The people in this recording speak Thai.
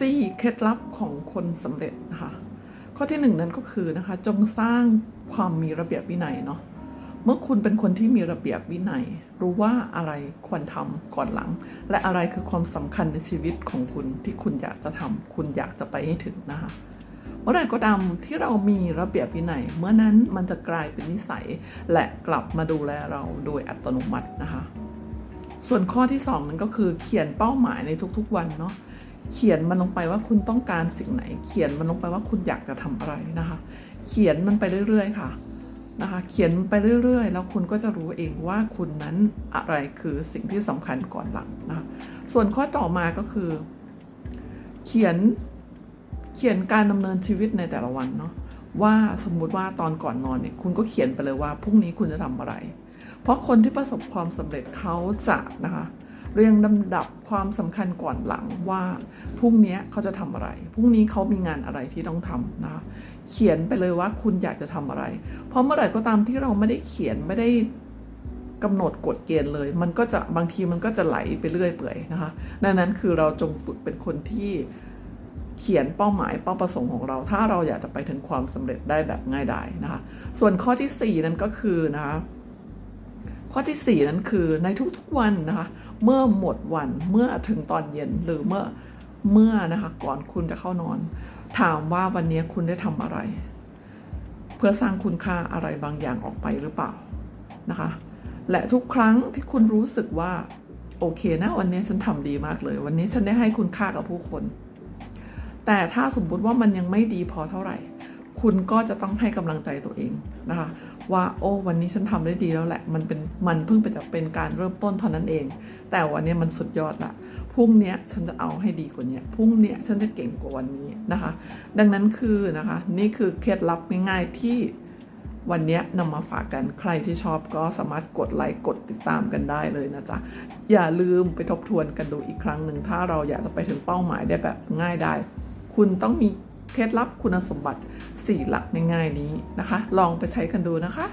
สี่เคล็ดลับของคนสำเร็จนะคะข้อที่หนึ่งนั้นก็คือนะคะจงสร้างความมีระเบียบวินัยเนาะเมื่อคุณเป็นคนที่มีระเบียบวินัย รู้ว่าอะไรควรทำก่อนหลัง และอะไรคือความสำคัญในชีวิตของคุณที่คุณอยากจะทำคุณอยากจะไปให้ถึงนะคะเมื่อไรก็ตามที่เรามีระเบียบวินัย เมื่อนั้นมันจะกลายเป็นนิสัย และกลับมาดูแลเราโดยอัตโนมัตินะคะ ส่วนข้อที่สองนั้นก็คือเขียนเป้าหมายในทุกๆวันเนาะ เขียนมันลงไปว่าคุณต้องการสิ่งไหน เขียนมันลงไปว่าคุณอยากจะทำอะไรนะคะ เขียนมันไปเรื่อยๆค่ะนะคะ เขียนไปเรื่อยๆ แล้วคุณก็จะรู้เองว่าคุณนั้นอะไรคือสิ่งที่สำคัญก่อนหลังนะคะส่วนข้อต่อมาก็คือ เขียนเขียนการดำเนินชีวิตในแต่ละวันเนาะว่าสมมุติว่าตอนก่อนนอนเนี่ยคุณก็เขียนไปเลยว่าพรุ่งนี้คุณจะทำอะไร เพราะคนที่ประสบความสำเร็จเขาจะนะคะ เรียงลำดับความสำคัญก่อนหลังว่าพรุ่งนี้เขาจะทำอะไรพรุ่งนี้เขามีงานอะไรที่ต้องทำนะคะเขียนไปเลยว่าคุณอยากจะทำอะไร เพราะเมื่อไหร่ก็ตามที่เราไม่ได้เขียนไม่ได้กำหนดกฎเกณฑ์เลย มันก็จะบางทีมันก็จะไหลไปเรื่อยเปื่อยนะคะดังนั้นคือเราจงฝึกเป็นคนที่เขียนเป้าหมายเป้าประสงค์ของเรา ถ้าเราอยากจะไปถึงความสำเร็จได้แบบง่ายดายนะคะ ส่วนข้อที่ 4 นั้นก็คือนะคะ ข้อที่ 4 นั้นคือในทุกๆวันนะคะ เมื่อหมดวันเมื่อถึงตอนเย็นหรือเมื่อเมื่อนะคะก่อนคุณจะเข้านอน ถามว่าวันนี้คุณได้ทำอะไร เพื่อสร้างคุณค่าอะไรบางอย่างออกไปหรือเปล่านะคะ และทุกครั้งที่คุณรู้สึกว่าโอเคนะวันนี้ฉันทำดีมากเลย วันนี้ฉันได้ให้คุณค่ากับผู้คน แต่ถ้าสมมติว่ามันยังไม่ดีพอเท่าไหร่ คุณก็จะต้องให้กำลังใจตัวเองนะคะ ว่าโอ้วันนี้ฉันทำได้ดีแล้วแหละ มันเป็นมันเพิ่งเป็นจะเป็นการเริ่มต้นเท่านั้นเอง แต่วันนี้มันสุดยอดละพรุ่งนี้ฉันจะเอาให้ดีกว่านี้พรุ่งนี้ฉันจะเก่งกว่าวันนี้นะคะ ดังนั้นคือนะคะ นี่คือเคล็ดลับง่ายๆที่วันนี้นำมาฝากกันใครที่ชอบก็สามารถกดไลค์กดติดตามกันได้เลยนะจ๊ะ อย่าลืมไปทบทวนกันดูอีกครั้งหนึ่ง ถ้าเราอยากจะไปถึงเป้าหมายได้แบบง่ายได้ คุณต้องมีเคล็ดลับคุณสมบัติ 4 หลักง่ายๆนี้นะคะ ลองไปใช้กันดูนะคะ